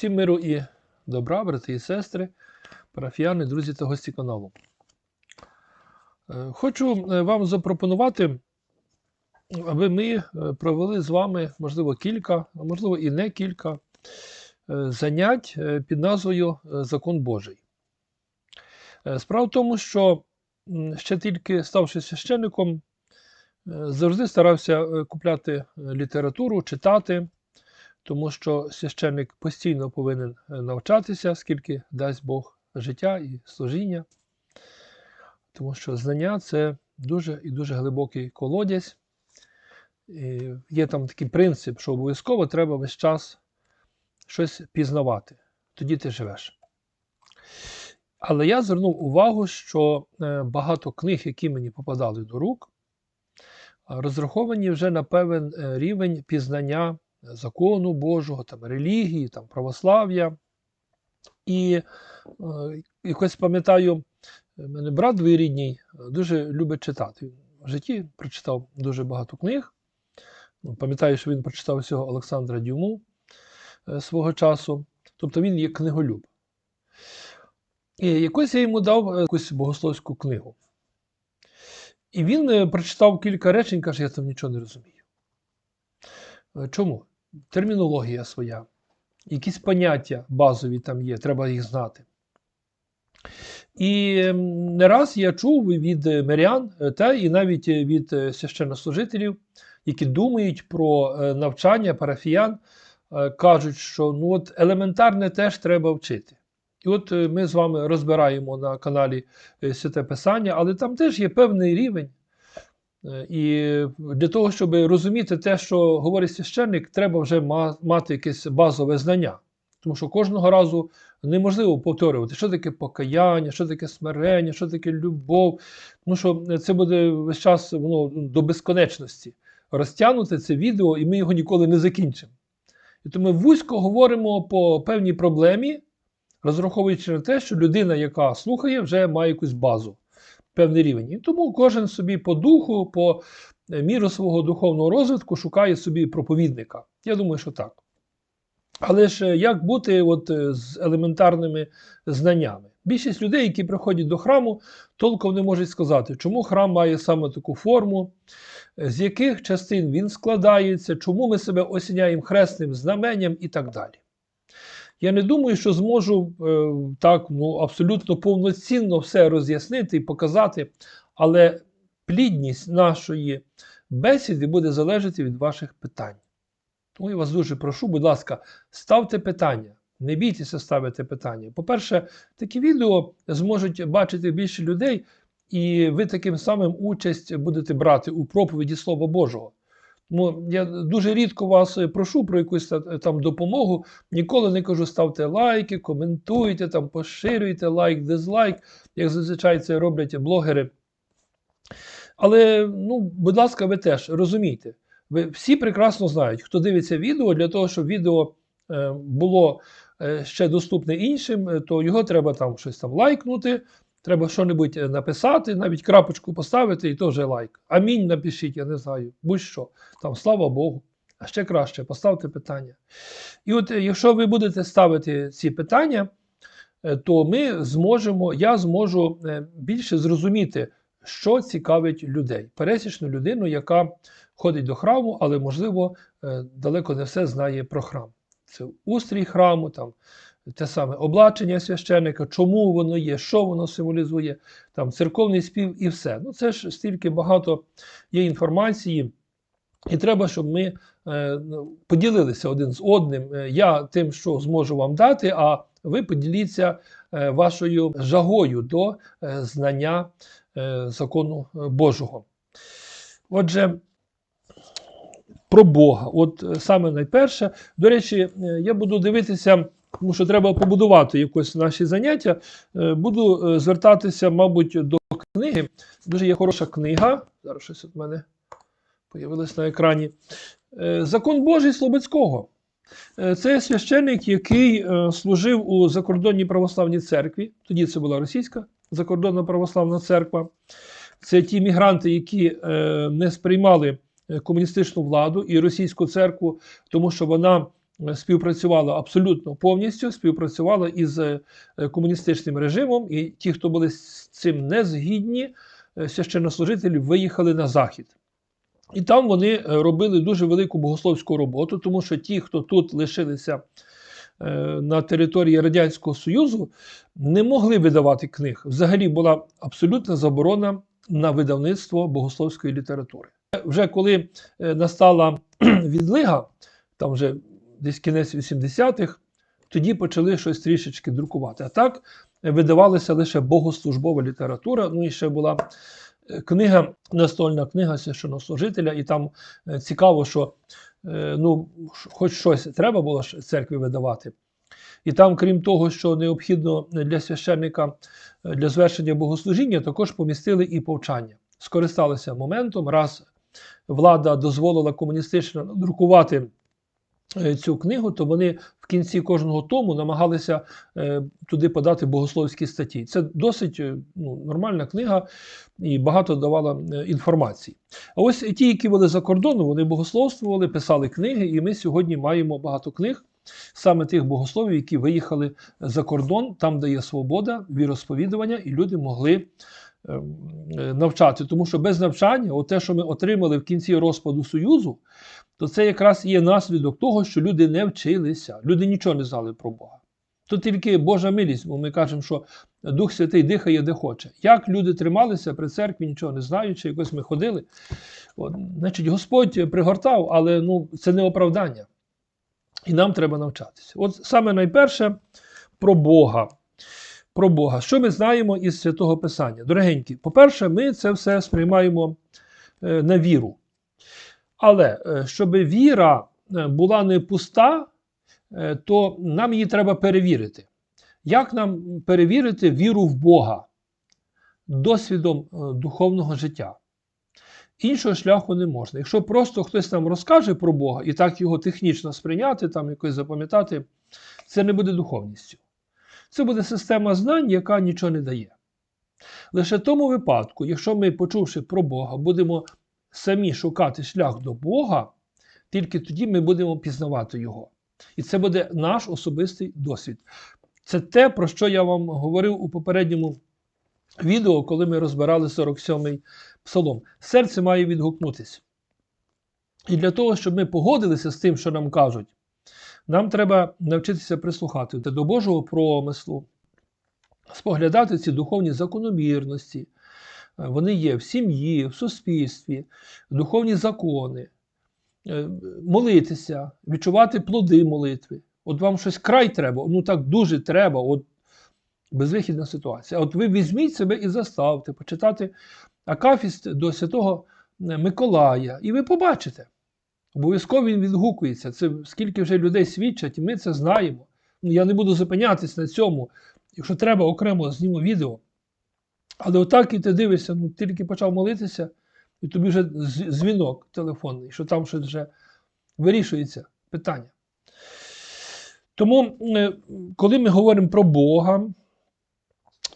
Всім миру і добра, брати і сестри, парафіяни, друзі та гості каналу. Е, Хочу е, вам запропонувати, аби ми е, провели з вами, можливо, кілька, а можливо і не кілька занять під назвою Закон Божий. Справа в тому, що ще тільки ставши священником, завжди старався купляти літературу, читати тому що священник постійно повинен е, навчатися, скільки дасть Бог життя і служіння, тому що знання це дуже і дуже глибокий колодязь. І є там такий принцип, що обов'язково треба весь час щось пізнавати. Тоді ти живеш. Але я звернув увагу, що е, багато книг, які мені попадали до рук, розраховані вже на певен е, рівень пізнання закону Божого, там, релігії, там, православ'я. І е, якось пам'ятаю, мене брат двоюрідній е, дуже любить читати. В житті прочитав дуже багато книг. Ну, Пам'ятаю, що він прочитав всього Олександра Дюму е, свого часу. Тобто він є книголюб. І якось я йому дав е, якусь богословську книгу. І він е, прочитав кілька речень, каже, я там нічого не розумію. Е, Чому? Термінологія своя, якісь поняття базові там є, треба їх знати. І не раз я чув від е, мирян, е, та і навіть е, від священнослужителів, які думають про навчання парафіян, кажуть, що ну от елементарне теж треба вчити. І от ми з вами розбираємо на каналі Святе Писання, але там теж є певний рівень. Е, І для того, щоб розуміти те, що говорить священник, треба вже мати якесь базове знання. Тому що кожного разу неможливо повторювати, що таке покаяння, що таке смирення, що таке любов. Тому що це буде весь час воно до безконечності розтягнути це відео, і ми його ніколи не закінчимо. І тому ми вузько говоримо по певній проблемі, розраховуючи на те, що людина, яка слухає, вже має якусь базу певний рівень. І тому кожен собі по духу, по е, міру свого духовного розвитку шукає собі проповідника. Я думаю, що так. Але ж е, як бути от е, з елементарними знаннями? Більшість людей, які приходять до храму, толком не можуть сказати, чому храм має саме таку форму, з яких частин він складається, чому ми себе осіняємо хресним знаменням і так далі. Я не думаю, що зможу е, так ну, абсолютно повноцінно все роз'яснити і показати, але плідність нашої бесіди буде залежати від ваших питань. Тому я вас дуже прошу, будь ласка, ставте питання. Не бійтеся ставити питання. По-перше, такі відео зможуть бачити більше людей, і ви таким самим участь будете брати у проповіді Слова Божого. Тому я дуже рідко вас е, прошу про якусь там допомогу. Ніколи не кажу, ставте лайки, коментуйте, там, поширюйте лайк, дизлайк, як зазвичай це роблять блогери. Але, ну, будь ласка, ви теж розумійте, ви всі прекрасно знають, хто дивиться відео, для того, щоб відео е, було е, ще доступне іншим, е, то його треба там щось там лайкнути, треба що-небудь е, написати, навіть крапочку поставити, і то вже лайк. Амінь напишіть, я не знаю, будь-що. Там слава Богу. А ще краще, поставте питання. І от е, якщо ви будете ставити ці питання, е, то ми зможемо, я зможу більше зрозуміти, що цікавить людей. Пересічну людину, яка ходить до храму, але, можливо, далеко не все знає про храм. Це устрій храму, там, те саме облачення священика, чому воно є, що воно символізує, там, церковний спів і все. Ну, це ж стільки багато є інформації. І треба, щоб ми е, ну, поділилися один з одним. Е, Я тим, що зможу вам дати, а ви поділіться е, вашою жагою до знання закону Божого. Отже, про Бога. От саме найперше, до речі, я буду дивитися, тому що треба побудувати якось наші заняття. Е, Буду е, звертатися, мабуть, до книги. Дуже є хороша книга. Зараз щось от в мене появилось на екрані. Е, Закон Божий Слободського. Це священник, який служив у закордонній православній церкві. Тоді це була російська закордонна православна церква. Це ті мігранти, які не сприймали комуністичну владу і російську церкву, тому що вона співпрацювала абсолютно повністю, співпрацювала із е, комуністичним режимом, і ті, хто були з цим не згідні, е, священнослужителі виїхали на захід. І там вони е, робили дуже велику богословську роботу, тому що ті, хто тут лишилися на території Радянського Союзу, не могли видавати книг. Взагалі була абсолютна заборона на видавництво богословської літератури. Вже коли настала відлига, там вже десь кінець 80-х, тоді почали щось трішечки друкувати. А так е, видавалася лише богослужбова література. Ну і ще була е, книга, настольна книга священнослужителя, і там е, цікаво, що ну, хоч щось треба було церкві видавати. І там, крім того, що необхідно для священника для звершення богослужіння, також помістили і повчання. Скористалися моментом, раз влада дозволила комуністично друкувати цю книгу, то вони в кінці кожного тому намагалися е, туди подати богословські статті. Це досить е, ну, нормальна книга і багато давала е, інформації. А ось ті, які були за кордоном, вони богословствували, писали книги, і ми сьогодні маємо багато книг. Саме тих богословів, які виїхали за кордон, там, де є свобода, віросповідування, і люди могли ем, е, навчати. Тому що без навчання, от те, що ми отримали в кінці розпаду Союзу, то це якраз є наслідок того, що люди не вчилися, люди нічого не знали про Бога. То тільки Божа милість, бо ми кажемо, що Дух Святий дихає де хоче. Як люди трималися при церкві, нічого не знаючи, якось ми ходили. От, значить, Господь пригортав, але ну, це не оправдання. І нам треба навчатися. От саме найперше про Бога. Про Бога. Що ми знаємо із святого Писання? Дорогенькі, по-перше, ми це все сприймаємо е, на віру. Але е, щоб віра е, була не пуста, то нам її треба перевірити. Як нам перевірити віру в Бога досвідом духовного життя? Іншого шляху не можна. Якщо просто хтось нам розкаже про Бога і так його технічно сприйняти, там якось запам'ятати, це не буде духовністю. Це буде система знань, яка нічого не дає. Лише в тому випадку, якщо ми, почувши про Бога, будемо самі шукати шлях до Бога, тільки тоді ми будемо пізнавати Його. І це буде наш особистий досвід. Це те, про що я вам говорив у попередньому відео, коли ми розбирали 47-й псалом. Серце має відгукнутися. І для того, щоб ми погодилися з тим, що нам кажуть, нам треба навчитися прислухати до Божого промислу, споглядати ці духовні закономірності. Е, Вони є в сім'ї, в суспільстві, духовні закони, Е, молитися, відчувати плоди молитви. От вам щось край треба, ну так дуже треба, от безвихідна ситуація. От ви візьміть себе і заставте почитати Акафіст до святого е, Миколая, і ви побачите. Обов'язково він відгукується. Це скільки вже людей свідчать, і ми це знаємо. Ну, я не буду зупинятись на цьому. Якщо треба, окремо зніму відео. Але отак і ти дивишся, ну тільки почав молитися, і тобі вже дзвінок телефонний, що там щось вже вирішується питання. Тому, е, коли ми говоримо про Бога,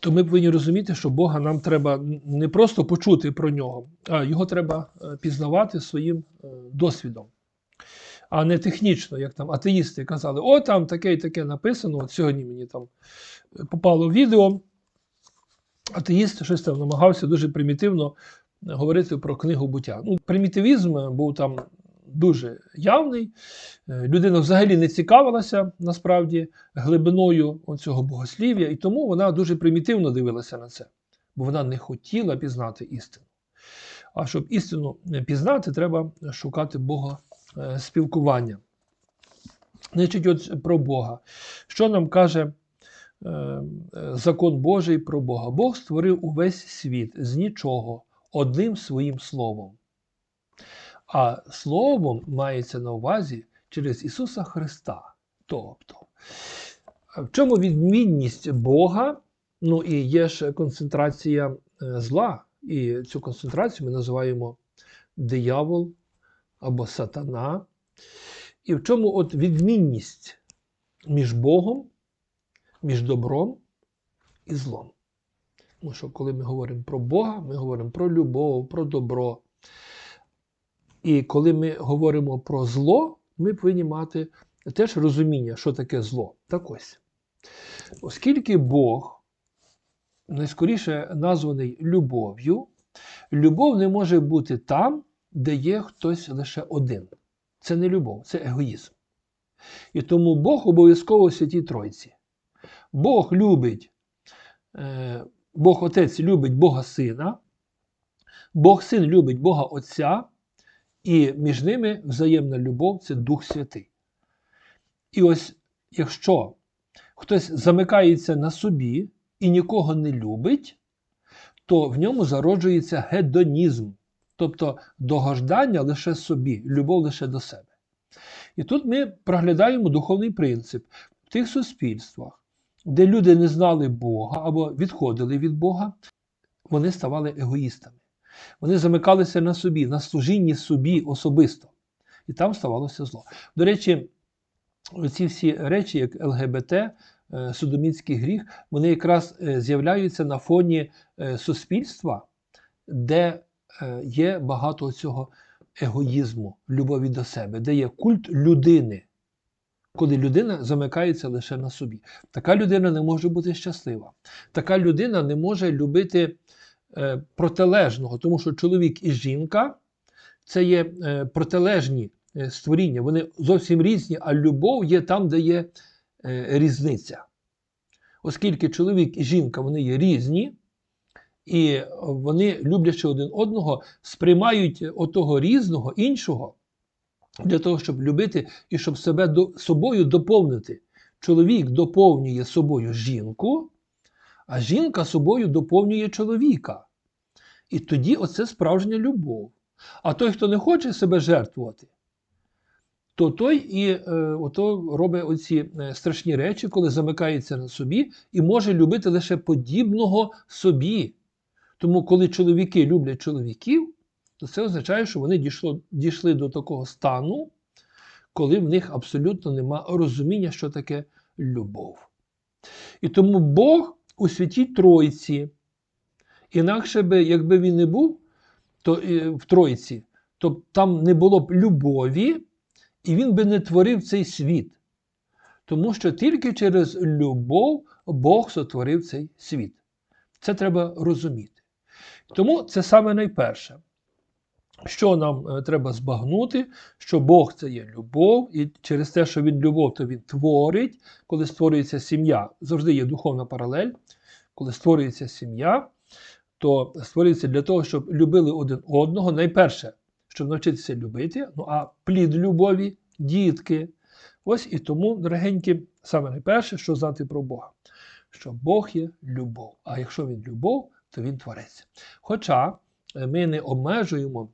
то ми повинні розуміти, що Бога нам треба не просто почути про нього, а його треба е, пізнавати своїм е, досвідом. А не технічно, як там атеїсти казали, о, там таке і таке написано. От сьогодні мені там е, попало відео. Атеїст щось там намагався дуже примітивно говорити про книгу буття. Ну, примітивізм був там дуже явний. Е, Людина взагалі не цікавилася насправді глибиною цього богослів'я, і тому вона дуже примітивно дивилася на це, бо вона не хотіла пізнати істину. А щоб істину е, пізнати, треба шукати Бога е, спілкування. Значить, от про Бога. Що нам каже закон Божий про Бога? Бог створив увесь світ з нічого, одним своїм словом. А словом мається на увазі через Ісуса Христа. Тобто, в чому відмінність Бога? Ну і є ж концентрація е, зла, і цю концентрацію ми називаємо диявол або сатана. І в чому от відмінність між Богом, між добром і злом? Тому що коли ми говоримо про Бога, ми говоримо про любов, про добро. І коли ми говоримо про зло, ми повинні мати теж розуміння, що таке зло. Так ось. Оскільки Бог найскоріше названий любов'ю, любов не може бути там, де є хтось лише один. Це не любов, це егоїзм. І тому Бог обов'язково Святій Тройці. Бог любить, е, Бог Отець любить Бога Сина, Бог Син любить Бога Отця, і між ними взаємна любов це Дух Святий. І ось якщо хтось замикається на собі і нікого не любить, то в ньому зароджується гедонізм, тобто догождання лише собі, любов лише до себе. І тут ми проглядаємо духовний принцип в тих суспільствах, де люди не знали Бога або відходили від Бога, вони ставали егоїстами. Вони замикалися на собі, на служінні собі особисто. І там ставалося зло. До речі, ці всі речі, як ЛГБТ, е, судоміцький гріх, вони якраз е, з'являються на фоні е, суспільства, де є багато цього егоїзму, любові до себе, де є культ людини, коли людина замикається лише на собі. Така людина не може бути щаслива. Така людина не може любити протилежного, тому що чоловік і жінка це є е, протилежні е, створіння, вони зовсім різні, а любов є там, де є е, різниця. Оскільки чоловік і жінка вони є різні, і вони, люблячи один одного, сприймають отого різного, іншого, для того, щоб любити і щоб себе собою доповнити. Чоловік доповнює собою жінку, а жінка собою доповнює чоловіка. І тоді оце справжня любов. А той, хто не хоче себе жертвувати, то той і е, ото робить оці е, страшні речі, коли замикається на собі і може любити лише подібного собі. Тому, коли чоловіки люблять чоловіків, то це означає, що вони дійшло, дійшли до такого стану, коли в них абсолютно нема розуміння, що таке любов. І тому Бог у святій Тройці, інакше би, якби він не був то, е, в Тройці, то там не було б любові, і він би не творив цей світ. Тому що тільки через любов Бог сотворив цей світ. Це треба розуміти. Тому це саме найперше, що нам е, треба збагнути, що Бог це є любов, і через те, що Він любов, то Він творить, коли створюється сім'я, завжди є духовна паралель. Коли створюється сім'я, то створюється для того, щоб любили один одного. Найперше, щоб навчитися любити, ну а плід любові, дітки. Ось і тому, дорогенькі, саме найперше, що знати про Бога, що Бог є любов. А якщо він любов, то він творець. Хоча е, ми не обмежуємо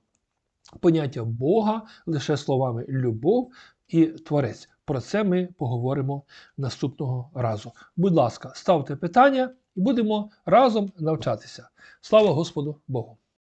поняття Бога лише словами любов і творець. Про це ми поговоримо наступного разу. Будь ласка, ставте питання і будемо разом навчатися. Слава Господу Богу!